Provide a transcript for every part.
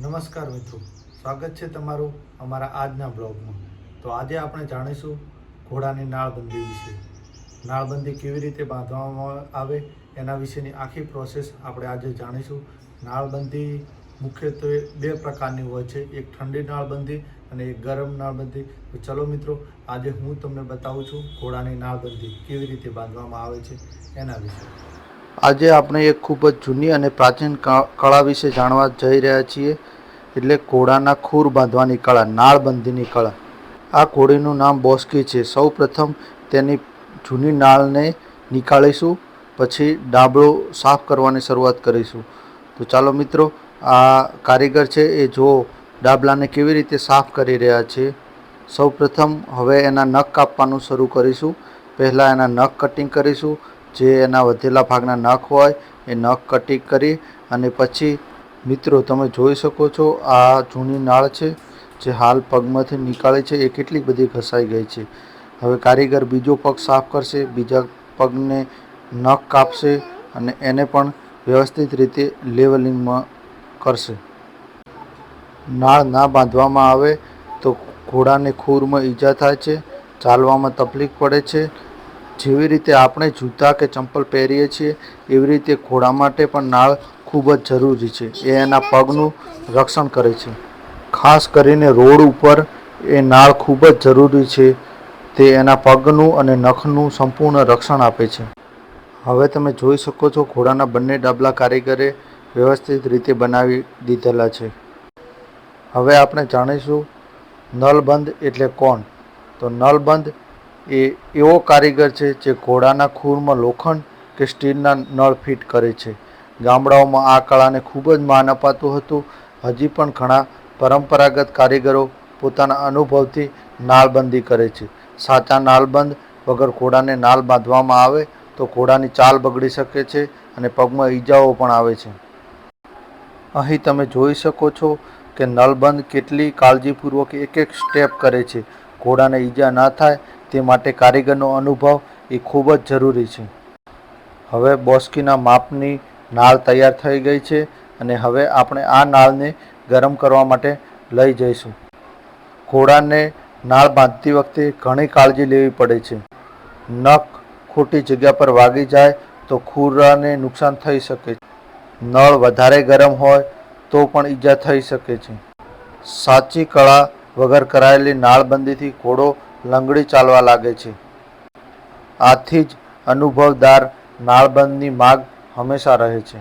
નમસ્કાર મિત્રો. સ્વાગત છે તમારું અમારા આજના બ્લોગમાં. તો આજે આપણે જાણીશું ઘોડાની નાળબંધી વિશે. નાળબંધી કેવી રીતે બાંધવામાં આવે, એના વિશેની આખી પ્રોસેસ આપણે આજે જાણીશું. નાળબંધી મુખ્યત્વે બે પ્રકારની હોય છે. એક ઠંડી નાળબંધી અને એક ગરમ નાળબંધી. તો ચલો મિત્રો, આજે હું તમને બતાવું છું ઘોડાની નાળબંધી કેવી રીતે બાંધવામાં આવે છે, એના વિશે. આજે આપણે એક ખૂબ જ જૂની અને પ્રાચીન કળા વિશે જાણવા જઈ રહ્યા છીએ. એટલે ઘોડાના ખૂર બાંધવાની કળા નાળબંધીની કળા. આ ઘોડીનું નામ બોસ્કી છે. સૌ પ્રથમ તેની જૂની નાળને નીકાળીશું, પછી ડાબળો સાફ કરવાની શરૂઆત કરીશું. તો ચાલો મિત્રો, આ કારીગર છે એ જો ડાબલાને કેવી રીતે સાફ કરી રહ્યા છે? સૌ પ્રથમ હવે એના નખ કાપવાનું શરૂ કરીશું. પહેલાં એના નખ કટિંગ કરીશું જે એના વધેલા ભાગના નખ હોય, એ નખ કટિંગ કરી અને પછી મિત્રો તમે જોઈ શકો છો આ જૂની નાળ છે, જે હાલ પગમાંથી નીકાળી છે, એ કેટલી બધી ઘસાઈ ગઈ છે. હવે કારીગર બીજો પગ સાફ કરશે, બીજા પગને નખ કાપશે અને એને પણ વ્યવસ્થિત રીતે લેવલિંગમાં કરશે. નાળ ના બાંધવામાં આવે તો ઘોડાને ખૂરમાં ઈજા થાય છે, ચાલવામાં તકલીફ પડે છે જેવી રીતે આપણે જૂતા કે ચંપલ પહેરીએ છીએ, એવી રીતે ઘોડા માટે પણ નાળ ખૂબ જ જરૂરી છે. એ એના પગનું રક્ષણ કરે છે. ખાસ કરીને રોડ ઉપર એ નાળ ખૂબ જ જરૂરી છે. તે એના પગનું અને નખનું સંપૂર્ણ રક્ષણ આપે છે. હવે તમે જોઈ શકો છો ઘોડાના બંને ડાબલા કારીગરે વ્યવસ્થિત રીતે બનાવી દીધેલા છે. હવે આપણે જાણીશું નલબંધ એટલે કોણ? તો નલબંધ એ એવો કારીગર છે જે ઘોડાના ખૂરમાં લોખંડ કે સ્ટીલના નળ ફિટ કરે છે. ગામડાઓમાં આ કળાને ખૂબ જ માન અપાતું હતું. હજી પણ ઘણા પરંપરાગત કારીગરો પોતાના અનુભવથી નાળબંધી કરે છે. સાચા નાળબંધ વગર ઘોડાને નાળ બાંધવામાં આવે તો ઘોડાની ચાલ બગડી શકે છે અને પગમાં ઈજાઓ પણ આવે છે. અહીં તમે જોઈ શકો છો કે નલબંધ કેટલી કાળજીપૂર્વક એક એક સ્ટેપ કરે છે. ઘોડાને ઈજા ના થાય તે માટે કારીગરનો અનુભવ એ ખૂબ જ જરૂરી છે. હવે બોસ્કીના માપની નાળ તૈયાર થઈ ગઈ છે અને હવે આપણે આ નાળને ગરમ કરવા માટે લઈ જઈશું. ઘોડાને નાળ બાંધતી વખતે ઘણી કાળજી લેવી પડે છે. નખ ખોટી જગ્યા પર વાગી જાય તો ખુરાને નુકસાન થઈ શકે છે. નળ વધારે ગરમ હોય તો પણ ઈજા થઈ શકે છે. સાચી કળા વગર કરાયેલી નાળબંધીથી ઘોડો લંગડી ચાલવા લાગે છે. આથી જ અનુભવદાર નાળબંધની માગ હંમેશા રહે છે.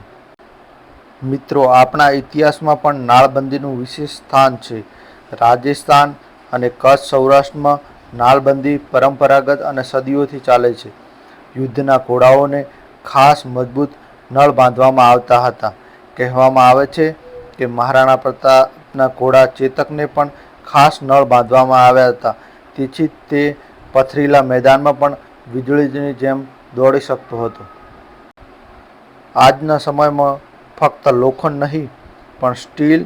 મિત્રો, આપણા ઇતિહાસમાં પણ નાળબંધીનું વિશેષ સ્થાન છે. રાજસ્થાન અને કચ્છ સૌરાષ્ટ્રમાં નાળબંધી પરંપરાગત અને સદીઓથી ચાલે છે. યુદ્ધના ઘોડાઓને ખાસ મજબૂત નળ બાંધવામાં આવતા હતા. કહેવામાં આવે છે કે મહારાણા પ્રતાપના ઘોડા ચેતકને પણ ખાસ નળ બાંધવામાં આવ્યા હતા. તેથી તે પથરીલા મેદાનમાં પણ વીજળીની જેમ દોડી શકતો હતો. આજના સમયમાં ફક્ત લોખંડ નહીં, પણ સ્ટીલ,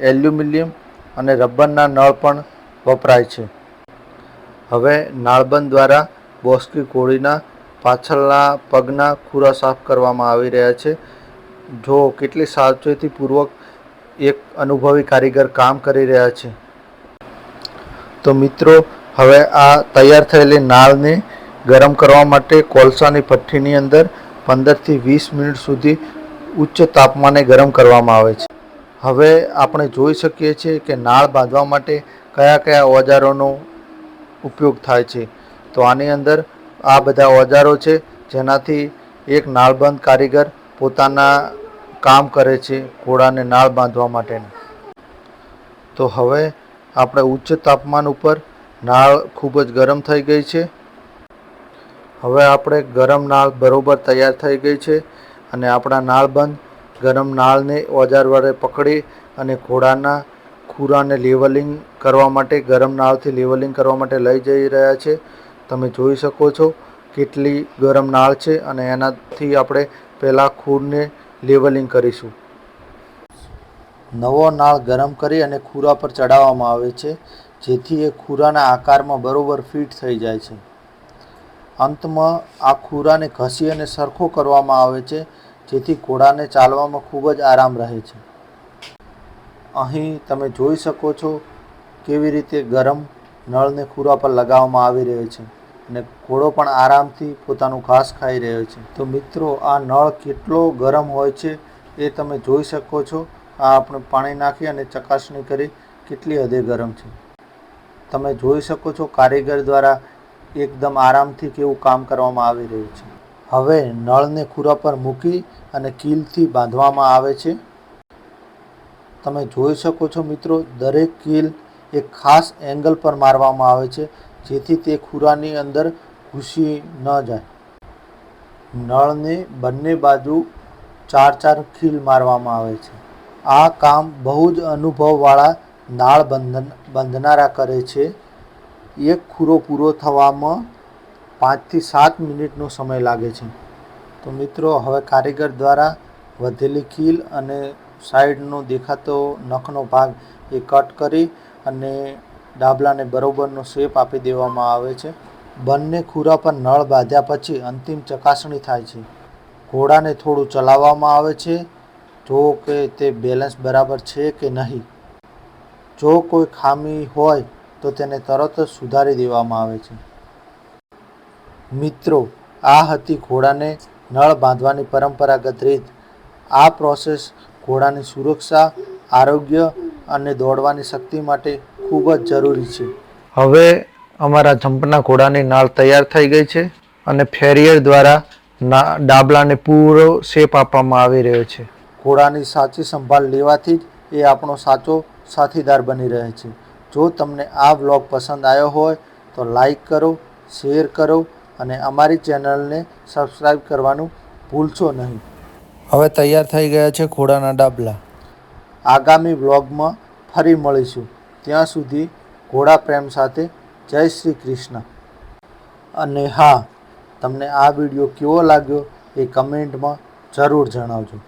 એલ્યુમિનિયમ અને રબરના નળ પણ વપરાય છે. હવે નાળબંધ દ્વારા બોસ્કી કોળીના પાછળના પગના ખુરા સાફ કરવામાં આવી રહ્યા છે. જો કેટલી સાવચેતીપૂર્વક એક અનુભવી કારીગર કામ કરી રહ્યા છે. તો મિત્રો હવે આ તૈયાર થયેલી નાળને ગરમ કરવા માટે કોલસાની ભઠ્ઠીની અંદર પંદરથી વીસ મિનિટ સુધી ઉચ્ચ તાપમાને ગરમ કરવામાં આવે છે. હવે આપણે જોઈ શકીએ છીએ કે નાળ બાંધવા માટે કયા કયા ઓજારોનો ઉપયોગ થાય છે. તો આની અંદર આ બધા ઓજારો છે, જેનાથી એક નાળબંધ કારીગર પોતાના કામ કરે છે ઘોડાને નાળ બાંધવા માટેનું. તો હવે આપણે ઉચ્ચ તાપમાન ઉપર નાળ ખૂબ જ ગરમ થઈ ગઈ છે. હવે આપણે ગરમ નાળ બરોબર તૈયાર થઈ ગઈ છે અને આપણા નાળબંધ ગરમ નાળને ઓજાર વડે પકડી અને ઘોડાના ખુરાને લેવલિંગ કરવા માટે, ગરમ નાળથી લેવલિંગ કરવા માટે લઈ જઈ રહ્યા છે. તમે જોઈ શકો છો કેટલી ગરમ નાળ છે અને એનાથી આપણે પહેલાં ખૂરને લેવલિંગ કરીશું. નવો નાળ ગરમ કરી અને ખુરા પર ચડાવવામાં આવે છે. જેથી એ ખુરાના આકારમાં બરોબર ફિટ થઈ જાય છે. અંતમાં આ ખુરાને ઘસી અને સરખો કરવામાં આવે છે, જેથી ઘોડાને ચાલવામાં ખૂબ જ આરામ રહે છે. અહીં તમે જોઈ શકો છો કેવી રીતે ગરમ નળને ખુરા પર લગાવવામાં આવી રહ્યો છે અને ઘોડો પણ આરામથી પોતાનું ઘાસ ખાઈ રહ્યો છે. તો મિત્રો, આ નળ કેટલો ગરમ હોય છે એ તમે જોઈ શકો છો. આ આપણે પાણી નાખી અને ચકાસણી કરી કેટલી હદે ગરમ છે. તમે જોઈ શકો છો કારીગર દ્વારા એકદમ આરામથી કેવું કામ કરવામાં આવી રહ્યું છે. હવે નળને ખુરા પર મૂકી અને કીલથી બાંધવામાં આવે છે. તમે જોઈ શકો છો મિત્રો, દરેક કીલ એક ખાસ એંગલ પર મારવામાં આવે છે, જેથી તે ખુરાની અંદર ઘૂસી ન જાય. નળને બંને બાજુ ચાર ચાર ખીલ મારવામાં આવે છે. આ કામ બહુ જ અનુભવવાળા નાળ બંધન, બંધનારા કરે છે. એક ખુરો પૂરો થવામાં પાંચથી સાત મિનિટનો સમય લાગે છે. તો મિત્રો, હવે કારીગર દ્વારા વધેલી ખીલ અને સાઈડનો દેખાતો નખનો ભાગ એ કટ કરી અને ડાબલાને બરોબરનો શેપ આપી દેવામાં આવે છે. બંને ખુરા પર નળ બાંધ્યા પછી અંતિમ ચકાસણી થાય છે. ઘોડાને થોડું ચલાવવામાં આવે છે. જો કે તે બેલેન્સ બરાબર છે કે નહીં? જો કોઈ ખામી હોય તો તેને તરત જ સુધારી દેવામાં આવે છે. મિત્રો આ હતી ઘોડાને નળ બાંધવાની પરંપરાગત રીત. આ પ્રોસેસ ઘોડાની સુરક્ષા આરોગ્ય અને દોડવાની શક્તિ માટે ખૂબ જ જરૂરી છે. હવે અમારા જંપના ઘોડાની નાળ તૈયાર થઈ ગઈ છે અને ફેરિયર દ્વારા ના ડાબલાને પૂરો શેપ આપવામાં આવી રહ્યો છે. ઘોડાની સાચી સંભાળ લેવાથી જ એ આપણો સાચો સાથીદાર બની રહે છે. જો તમને આ વ્લોગ પસંદ આવ્યો હોય તો લાઈક કરો શેર કરો અને અમારી ચેનલને સબસ્ક્રાઈબ કરવાનું ભૂલશો નહીં. હવે તૈયાર થઈ ગયા છે ઘોડાના ડાબલા. આગામી વ્લોગમાં ફરી મળીશું. ત્યાં સુધી ઘોડા પ્રેમ સાથે જય શ્રી કૃષ્ણ. અને હા તમને આ વીડિયો કેવો લાગ્યો એ કમેન્ટમાં જરૂર જણાવજો.